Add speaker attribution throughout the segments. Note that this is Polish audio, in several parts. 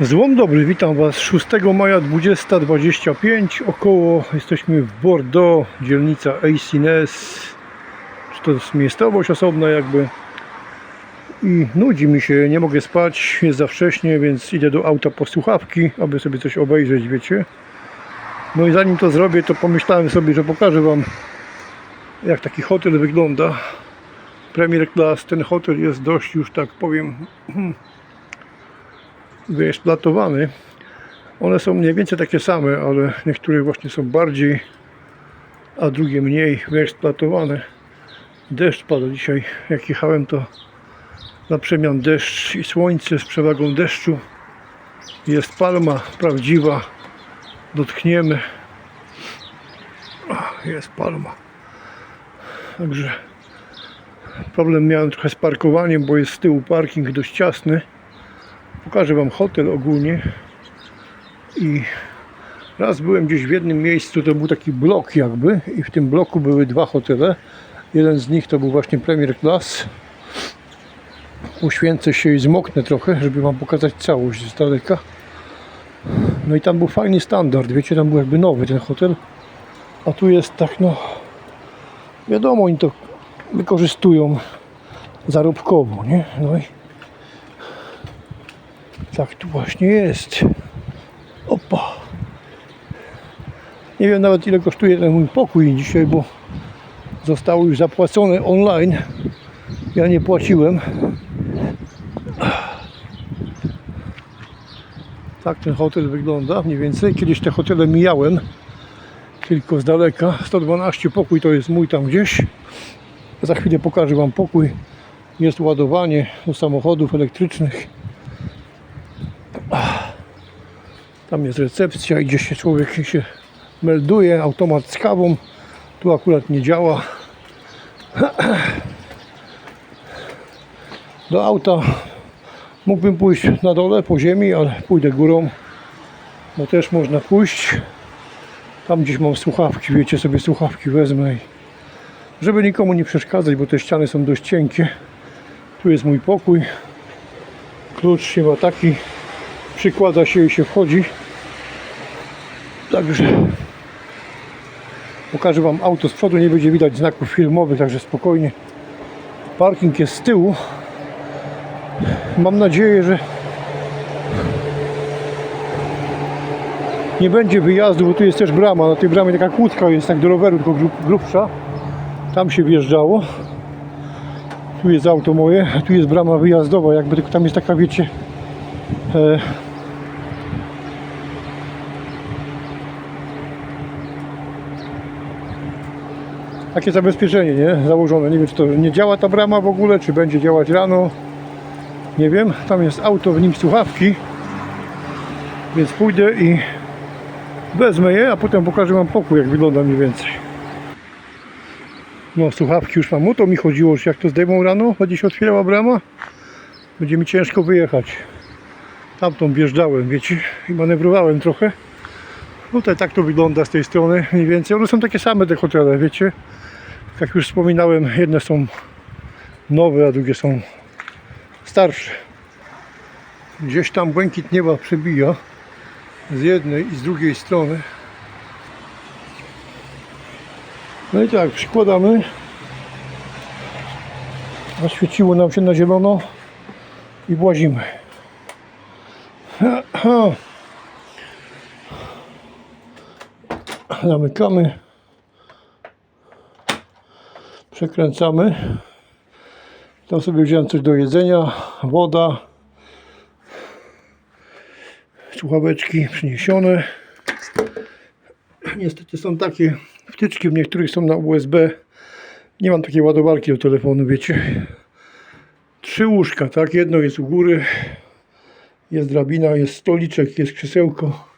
Speaker 1: Złom dobry, witam Was. 6 maja 20.25 około jesteśmy w Bordeaux, dzielnica Eysines czy to jest miejscowość osobna jakby. I nudzi mi się, nie mogę spać, jest za wcześnie, więc idę do auta po słuchawki, aby sobie coś obejrzeć, wiecie. No i zanim to zrobię, to pomyślałem sobie, że pokażę Wam jak taki hotel wygląda. Premier Class, ten hotel jest dość już tak powiem wyeksploatowany. One są mniej więcej takie same, ale niektóre właśnie są bardziej, a drugie mniej wyeksploatowane. Deszcz pada dzisiaj. Jak jechałem to na przemian deszcz i słońce z przewagą deszczu. Jest palma prawdziwa. Dotkniemy. Jest palma. Także problem miałem trochę z parkowaniem, bo jest z tyłu parking dość ciasny. Pokażę Wam hotel ogólnie. I raz byłem gdzieś w jednym miejscu, to był taki blok jakby i w tym bloku były dwa hotele. Jeden z nich to był właśnie Premier Class. Uświęcę się i zmoknę trochę, żeby Wam pokazać całość z daleka. No i tam był fajny standard, wiecie, tam był jakby nowy ten hotel. A tu jest tak no, wiadomo, oni to wykorzystują zarobkowo, nie? No i tak tu właśnie jest. Opa. Nie wiem nawet ile kosztuje ten mój pokój dzisiaj, bo zostało już zapłacone online. Ja nie płaciłem. Tak ten hotel wygląda mniej więcej. Kiedyś te hotele mijałem, tylko z daleka. 112 pokój to jest mój tam gdzieś. Za chwilę pokażę Wam pokój. Jest ładowanie do samochodów elektrycznych. Tam jest recepcja i gdzieś się człowiek się melduje, automat z kawą. Tu akurat nie działa. Do auta mógłbym pójść na dole po ziemi, ale pójdę górą, bo też można pójść. Tam gdzieś mam słuchawki, wiecie, sobie słuchawki wezmę i żeby nikomu nie przeszkadzać, bo te ściany są dość cienkie. Tu jest mój pokój. Klucz się ma taki, przykłada się i się wchodzi. Także pokażę Wam auto z przodu, nie będzie widać znaków filmowych, także spokojnie. Parking jest z tyłu. Mam nadzieję, że nie będzie wyjazdu, bo tu jest też brama. Na tej bramie taka kłódka jest tak do roweru, tylko grub, grubsza. Tam się wjeżdżało. Tu jest auto moje, a tu jest brama wyjazdowa, jakby tylko tam jest taka, wiecie, e, takie zabezpieczenie, nie? Założone. Nie wiem, czy to nie działa ta brama w ogóle, czy będzie działać rano. Nie wiem. Tam jest auto, w nim słuchawki. Więc pójdę i wezmę je, a potem pokażę Wam pokój, jak wygląda mniej więcej. No, słuchawki już mam. O to mi chodziło, że jak to zdejmą rano, będzie się otwierała brama, będzie mi ciężko wyjechać. Tamtą wjeżdżałem, wiecie, i manewrowałem trochę. Tutaj tak to wygląda z tej strony mniej więcej. One są takie same te hotele, wiecie. Jak już wspominałem, jedne są nowe, a drugie są starsze. Gdzieś tam błękit nieba przebija z jednej i z drugiej strony. No i tak, przykładamy. Zaświeciło nam się na zielono i włazimy. Zamykamy. Przekręcamy. Tam sobie wziąłem coś do jedzenia, woda, słuchaweczki przyniesione. Niestety są takie wtyczki, w niektórych są na USB. Nie mam takiej ładowarki do telefonu, wiecie. Trzy łóżka, tak? Jedno jest u góry, jest drabina, jest stoliczek, jest krzesełko.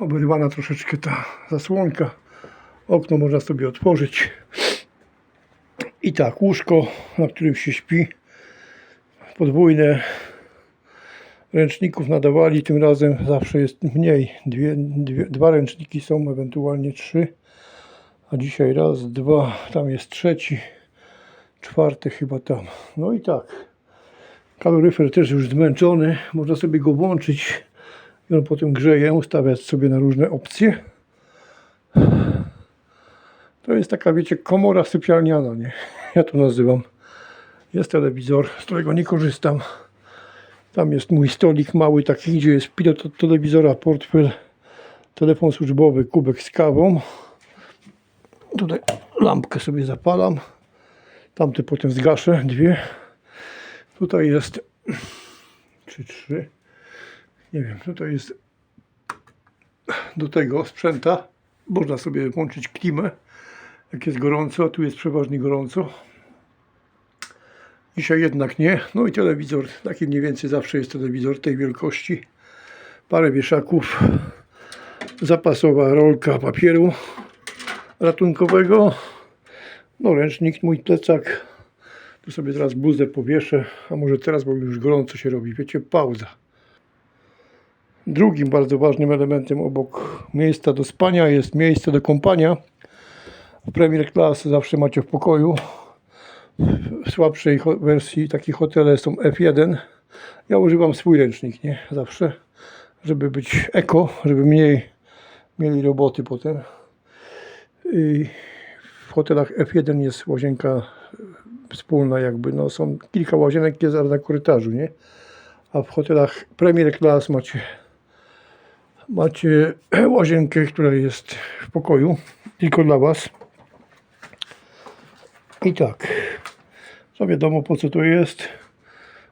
Speaker 1: Oberwana troszeczkę ta zasłonka. Okno można sobie otworzyć. I tak, łóżko, na którym się śpi. Podwójne. Ręczników nadawali, tym razem zawsze jest mniej. Dwie, dwie, dwa ręczniki są, ewentualnie trzy. A dzisiaj raz, dwa, tam jest trzeci, czwarty chyba tam. No i tak. Kaloryfer też już zmęczony. Można sobie go włączyć i on potem grzeje, ustawiać sobie na różne opcje. To jest taka, wiecie, komora sypialniana, nie? Ja to nazywam. Jest telewizor, z którego nie korzystam. Tam jest mój stolik mały, taki, gdzie jest pilot od telewizora, portfel, telefon służbowy, kubek z kawą. Tutaj lampkę sobie zapalam. Tamte potem zgaszę, dwie. Tutaj jest, czy trzy, nie wiem, tutaj jest do tego sprzęta. Można sobie włączyć klimę, jak jest gorąco, a tu jest przeważnie gorąco. Dzisiaj jednak nie. No i telewizor, taki mniej więcej zawsze jest telewizor tej wielkości. Parę wieszaków, zapasowa rolka papieru ratunkowego, no ręcznik, mój plecak. Tu sobie teraz bluzę powieszę, a może teraz, bo już gorąco się robi. Wiecie, pauza. Drugim bardzo ważnym elementem obok miejsca do spania jest miejsce do kąpania. W Premier Class zawsze macie w pokoju. W słabszej wersji takie hotele są F1. Ja używam swój ręcznik, nie? Zawsze, żeby być eko, żeby mniej mieli roboty potem. I w hotelach F1 jest łazienka wspólna jakby, no są kilka łazienek jest na korytarzu, nie? A w hotelach Premier Class macie macie łazienkę, która jest w pokoju, tylko dla Was. I tak, co wiadomo po co to jest.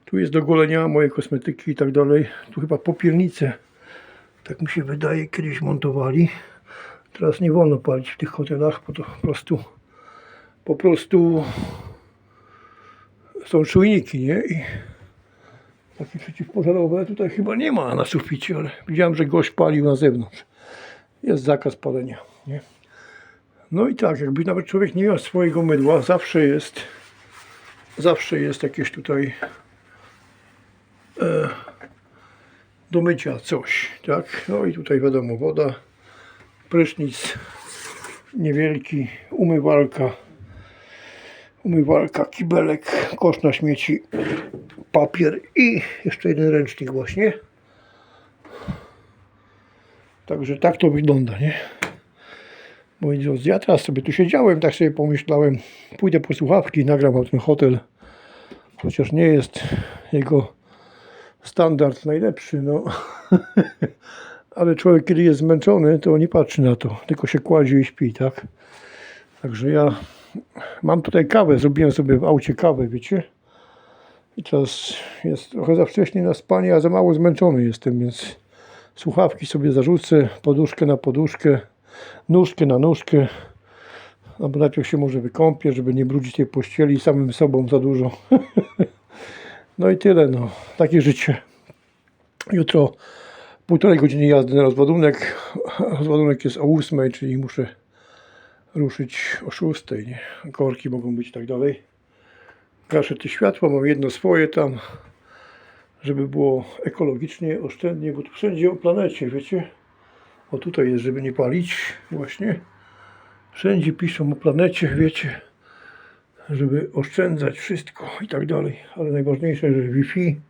Speaker 1: Tu jest do golenia moje kosmetyki i tak dalej. Tu chyba popiernice, tak mi się wydaje, kiedyś montowali. Teraz nie wolno palić w tych hotelach, bo to po prostu po prostu są czujniki, nie? I takie przeciwpożarowe tutaj chyba nie ma na suficie, ale widziałem, że gość palił na zewnątrz. Jest zakaz palenia, nie? No i tak, jakby nawet człowiek nie miał swojego mydła, zawsze jest zawsze jest jakieś tutaj e, do mycia coś, tak? No i tutaj wiadomo, woda, prysznic niewielki, umywalka, umywalka, kibelek, kosz na śmieci, papier i jeszcze jeden ręcznik właśnie. Także tak to wygląda, nie? Moi drodzy, ja teraz sobie tu siedziałem, tak sobie pomyślałem, pójdę po słuchawki, nagram o ten hotel, chociaż nie jest jego standard najlepszy, no. Ale człowiek, kiedy jest zmęczony, to nie patrzy na to, tylko się kładzie i śpi, tak? Także ja mam tutaj kawę, zrobiłem sobie w aucie kawę, wiecie? I teraz jest trochę za wcześnie na spanie, a za mało zmęczony jestem, więc słuchawki sobie zarzucę, poduszkę na poduszkę, nóżkę na nóżkę. Albo najpierw się może wykąpię, żeby nie brudzić tej pościeli samym sobą za dużo. no i tyle, no. Takie życie. Jutro półtorej godziny jazdy na rozładunek. Rozładunek jest o 8, czyli muszę ruszyć o 6. Nie? Korki mogą być tak dalej. Gaszę te światła, mam jedno swoje tam, żeby było ekologicznie, oszczędnie, bo tu wszędzie o planecie, wiecie? O tutaj jest, żeby nie palić właśnie. Wszędzie piszą o planecie, wiecie, żeby oszczędzać wszystko i tak dalej. Ale najważniejsze, że Wi-Fi,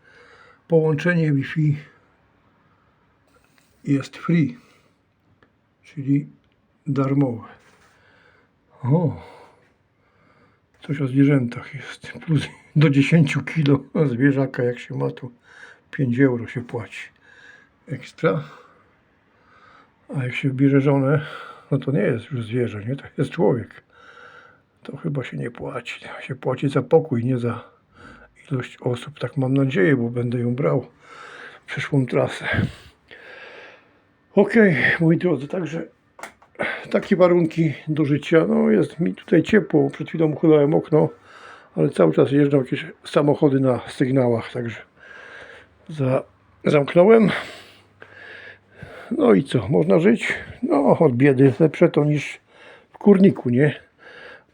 Speaker 1: połączenie Wi-Fi jest free, czyli darmowe. O, coś o zwierzętach jest. Plus do 10 kilo zwierzaka, jak się ma, to 5 euro się płaci. Ekstra. A jak się bierze żonę, no to nie jest już zwierzę, nie? To jest człowiek. To chyba się nie płaci. Się płaci za pokój, nie za ilość osób. Tak mam nadzieję, bo będę ją brał w przyszłą trasę. Okej, moi drodzy, także takie warunki do życia. No jest mi tutaj ciepło. Przed chwilą uchylałem okno, ale cały czas jeżdżą jakieś samochody na sygnałach, także za, zamknąłem. No i co, można żyć? No, od biedy lepsze to niż w kurniku, nie?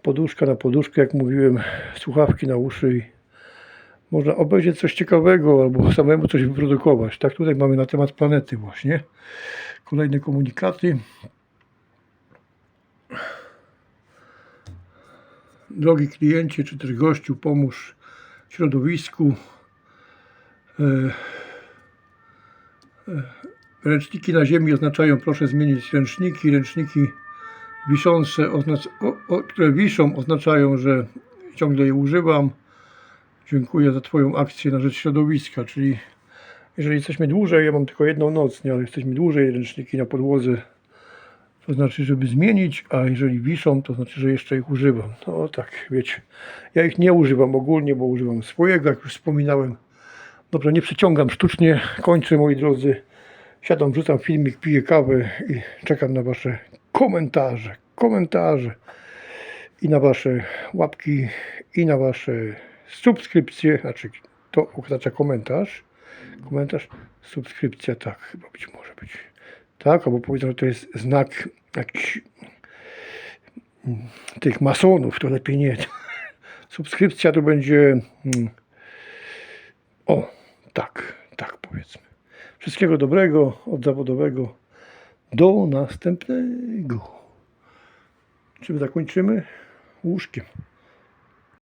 Speaker 1: Poduszka na poduszkę, jak mówiłem, słuchawki na uszy i można obejrzeć coś ciekawego albo samemu coś wyprodukować. Tak tutaj mamy na temat planety właśnie. Kolejne komunikaty. Drogi kliencie, czy też gościu, pomóż środowisku. E, e, Ręczniki na ziemi oznaczają proszę zmienić ręczniki. Ręczniki wiszące, które wiszą, oznaczają, że ciągle je używam. Dziękuję za Twoją akcję na rzecz środowiska, czyli jeżeli jesteśmy dłużej, ja mam tylko jedną noc, nie, ale jesteśmy dłużej, ręczniki na podłodze, to znaczy, żeby zmienić, a jeżeli wiszą, to znaczy, że jeszcze ich używam. No tak, wiecie, ja ich nie używam ogólnie, bo używam swojego, jak już wspominałem. Dobra, nie przeciągam sztucznie, kończę moi drodzy. Siadam, wrzucam filmik, piję kawę i czekam na Wasze komentarze, komentarze i na Wasze łapki i na Wasze subskrypcje, znaczy to oznacza komentarz, komentarz, subskrypcja, tak, chyba być może być. Tak, albo powiedzą, że to jest znak jakiś mm, tych masonów, to lepiej nie. Subskrypcja to będzie mm, o, tak, tak powiedzmy. Wszystkiego dobrego od zawodowego. Do następnego. Czy my zakończymy? Łóżkiem.